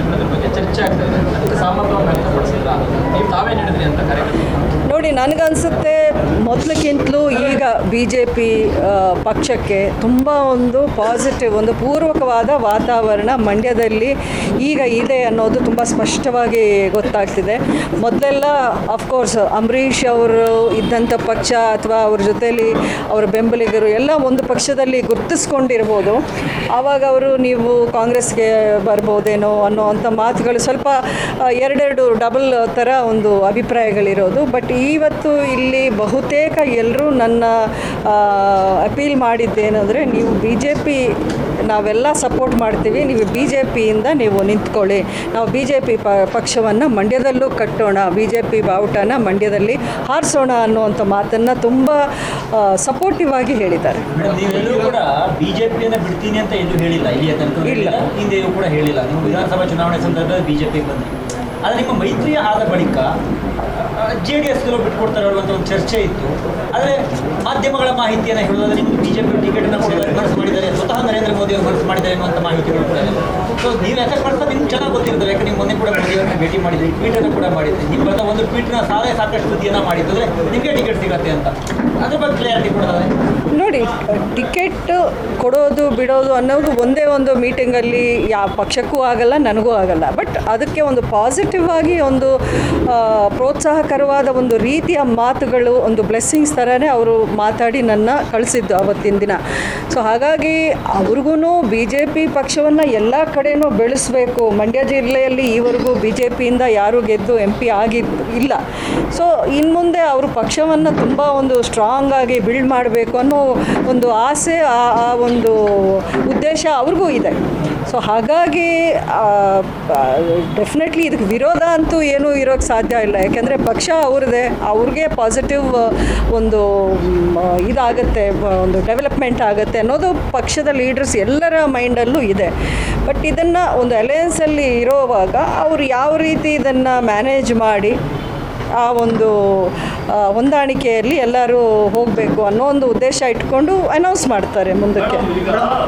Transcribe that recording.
ಕಾರ್ಯಕ್ರಮದ ಬಗ್ಗೆ ಚರ್ಚೆ ಆಗ್ತಾ ಇದೆ. ಅದಕ್ಕೆ ಸಾಮರ್ಥ್ಯವನ್ನು ವ್ಯಕ್ತಪಡಿಸಿದ್ರ? ನೀವು ತಾವೇ ನೀಡಿದ್ರಿ ಅಂತ ಕಾರ್ಯಕ್ರಮ. ನೋಡಿ ನನಗನ್ಸುತ್ತೆ ಮೊದಲಕ್ಕಿಂತಲೂ ಈಗ ಬಿ ಜೆ ಪಿ ಪಕ್ಷಕ್ಕೆ ತುಂಬ ಒಂದು ಪಾಸಿಟಿವ್ ಒಂದು ಪೂರ್ವಕವಾದ ವಾತಾವರಣ ಮಂಡ್ಯದಲ್ಲಿ ಈಗ ಇದೆ ಅನ್ನೋದು ತುಂಬ ಸ್ಪಷ್ಟವಾಗಿ ಗೊತ್ತಾಗ್ತಿದೆ. ಮೊದಲೆಲ್ಲ ಅಫ್ಕೋರ್ಸ್ ಅಂಬರೀಷ್ ಅವರು ಇದ್ದಂಥ ಪಕ್ಷ ಅಥವಾ ಅವ್ರ ಜೊತೆಯಲ್ಲಿ ಅವರ ಬೆಂಬಲಿಗರು ಎಲ್ಲ ಒಂದು ಪಕ್ಷದಲ್ಲಿ ಗುರುತಿಸ್ಕೊಂಡಿರ್ಬೋದು. ಆವಾಗ ಅವರು ನೀವು ಕಾಂಗ್ರೆಸ್ಗೆ ಬರ್ಬೋದೇನೋ ಅನ್ನೋ ಅಂಥ ಮಾತುಗಳು ಸ್ವಲ್ಪ ಎರಡೆರಡು ಡಬಲ್ ಥರ ಒಂದು ಅಭಿಪ್ರಾಯಗಳಿರೋದು. ಬಟ್ ಇವತ್ತು ಇಲ್ಲಿ ಬಹುತೇಕ ಎಲ್ಲರೂ ನನ್ನ ಅಪೀಲ್ ಮಾಡಿದ್ದೇನೆಂದರೆ ನೀವು ಬಿ ಜೆ ಪಿ ನಾವೆಲ್ಲ ಸಪೋರ್ಟ್ ಮಾಡ್ತೀವಿ ನೀವು ಬಿ ಜೆ ಪಿಯಿಂದ ನೀವು ನಿಂತ್ಕೊಳ್ಳಿ. ನಾವು ಬಿ ಜೆ ಪಿ ಪಕ್ಷವನ್ನು ಮಂಡ್ಯದಲ್ಲೂ ಕಟ್ಟೋಣ ಬಿ ಜೆ ಪಿ ಬಾವುಟನ ಮಂಡ್ಯದಲ್ಲಿ ಹಾರಿಸೋಣ ಅನ್ನುವಂಥ ಮಾತನ್ನು ತುಂಬ ಸಪೋರ್ಟಿವ್ ಆಗಿ ಹೇಳಿದ್ದಾರೆ. ಇಲ್ಲ. ಹಿಂದೆಯೂ ಕೂಡ ಹೇಳಿಲ್ಲ. ನೀವು ವಿಧಾನಸಭಾ ಚುನಾವಣೆ ಸಂದರ್ಭದಲ್ಲಿ ಬಿಜೆಪಿ ಬಂದ್ರಿ. ಆದರೆ ನಿಮ್ಮ ಮೈತ್ರಿ ಆದ ಬಳಿಕ ಜೆ ಡಿ ಎಸ್ಗಳು ಬಿಟ್ಕೊಡ್ತಾರೆ ಅನ್ನುವಂಥ ಒಂದು ಚರ್ಚೆ ಇತ್ತು. ಆದರೆ ಮಾಧ್ಯಮಗಳ ಮಾಹಿತಿಯನ್ನು ಹೇಳೋದಾದ್ರೆ ನಿಮ್ಗೆ ಬಿಜೆಪಿ ಟಿಕೆಟನ್ನು ಕೊಡೋದಕ್ಕೆ ಮನಸ್ಸು ಮಾಡಿದ್ದಾರೆ, ಸ್ವತಃ ನರೇಂದ್ರ ಮೋದಿ ಅವರು ಮನಸ್ಸು ಮಾಡಿದ್ದಾರೆ ಅನ್ನುವಂಥ ಮಾಹಿತಿಗಳು ಕೂಡ ಸೊ ನೀವು ಎಫೆಕ್ಟ್ ಮಾಡ್ತಾ ನಿಮ್ಗೆ ಚೆನ್ನಾಗಿ ಗೊತ್ತಿರ್ತಾರೆ ಯಾಕಂದ್ರೆ ನೀವು ಮೊನ್ನೆ ಕೂಡ ಮೋದಿ ಮಾಡಿದ್ವಿ ಟ್ವೀಟ್ ಅನ್ನು ಕೂಡ ಮಾಡಿದ್ರಿ ನಿಮ್ಮ ಬಂದ ಒಂದು ಟ್ವೀಟ್ನ ಸಾಲೇ ಸಾಕಷ್ಟು ಸುದ್ದಿಯನ್ನು ಮಾಡಿದ್ರೆ ನಿಮಗೆ ಟಿಕೆಟ್ ಸಿಗತ್ತೆ ಅಂತ. ಅದ್ರ ಬಗ್ಗೆ ಕ್ಲಿಯಾರಿಟಿ ಕೊಡ್ತಾರೆ ನೋಡಿ, ಟಿಕೆಟ್ ಕೊಡೋದು, ಬಿಡೋದು ಅನ್ನೋದು ಒಂದೇ ಒಂದು ಮೀಟಿಂಗಲ್ಲಿ ಯಾವ ಪಕ್ಷಕ್ಕೂ ಆಗಲ್ಲ, ನನಗೂ ಆಗಲ್ಲ. ಬಟ್ ಅದಕ್ಕೆ ಒಂದು ಪಾಸಿಟಿವ್ ಆಗಿ ಒಂದು ಪ್ರೋತ್ಸಾಹಕರವಾದ ಒಂದು ರೀತಿಯ ಮಾತುಗಳು, ಒಂದು ಬ್ಲೆಸ್ಸಿಂಗ್ಸ್ ಥರನೇ ಅವರು ಮಾತಾಡಿ ನನ್ನ ಕಳಿಸಿದ್ದು ಅವತ್ತಿನ ದಿನ. ಸೊ ಹಾಗಾಗಿ ಅವ್ರಿಗೂ ಬಿ ಜೆ ಪಿ ಪಕ್ಷವನ್ನು ಎಲ್ಲ ಕಡೆನೂ ಬೆಳೆಸಬೇಕು. ಮಂಡ್ಯ ಜಿಲ್ಲೆಯಲ್ಲಿ ಈವರೆಗೂ ಬಿ ಜೆ ಪಿಯಿಂದ ಯಾರೂ ಗೆದ್ದು ಎಂ ಪಿ ಆಗಿ ಇಲ್ಲ. ಸೊ ಇನ್ನು ಮುಂದೆ ಅವರು ಪಕ್ಷವನ್ನು ತುಂಬ ಒಂದು ಸ್ಟ್ರಾಂಗ್ ಆಗಿ ಬಿಲ್ಡ್ ಮಾಡಬೇಕು ಅನ್ನೋ ಒಂದು ಆಸೆ, ಆ ಒಂದು ಉದ್ದೇಶ ಅವ್ರಿಗೂ ಇದೆ. ಸೊ ಹಾಗಾಗಿ ಡೆಫಿನೆಟ್ಲಿ ಇದಕ್ಕೆ ವಿರೋಧ ಅಂತೂ ಏನೂ ಇರೋಕ್ಕೆ ಸಾಧ್ಯ ಇಲ್ಲ. ಯಾಕೆಂದರೆ ಪಕ್ಷ ಅವ್ರದ್ದೇ ಅವ್ರಿಗೆ ಪಾಸಿಟಿವ್ ಒಂದು ಇದಾಗುತ್ತೆ ಒಂದು ಡೆವಲಪ್ಮೆಂಟ್ ಆಗುತ್ತೆ ಅನ್ನೋದು ಪಕ್ಷದ ಲೀಡರ್ಸ್ ಎಲ್ಲರ ಮೈಂಡಲ್ಲೂ ಇದೆ. ಬಟ್ ಇದನ್ನು ಒಂದು ಅಲಯನ್ಸಲ್ಲಿ ಇರೋವಾಗ ಅವರು ಯಾವ ರೀತಿ ಇದನ್ನು ಮ್ಯಾನೇಜ್ ಮಾಡಿ ಆ ಒಂದು ಹೊಂದಾಣಿಕೆಯಲ್ಲಿ ಎಲ್ಲರೂ ಹೋಗಬೇಕು ಅನ್ನೋ ಒಂದು ಉದ್ದೇಶ ಇಟ್ಕೊಂಡು ಅನೌನ್ಸ್ ಮಾಡ್ತಾರೆ ಮುಂದಕ್ಕೆ.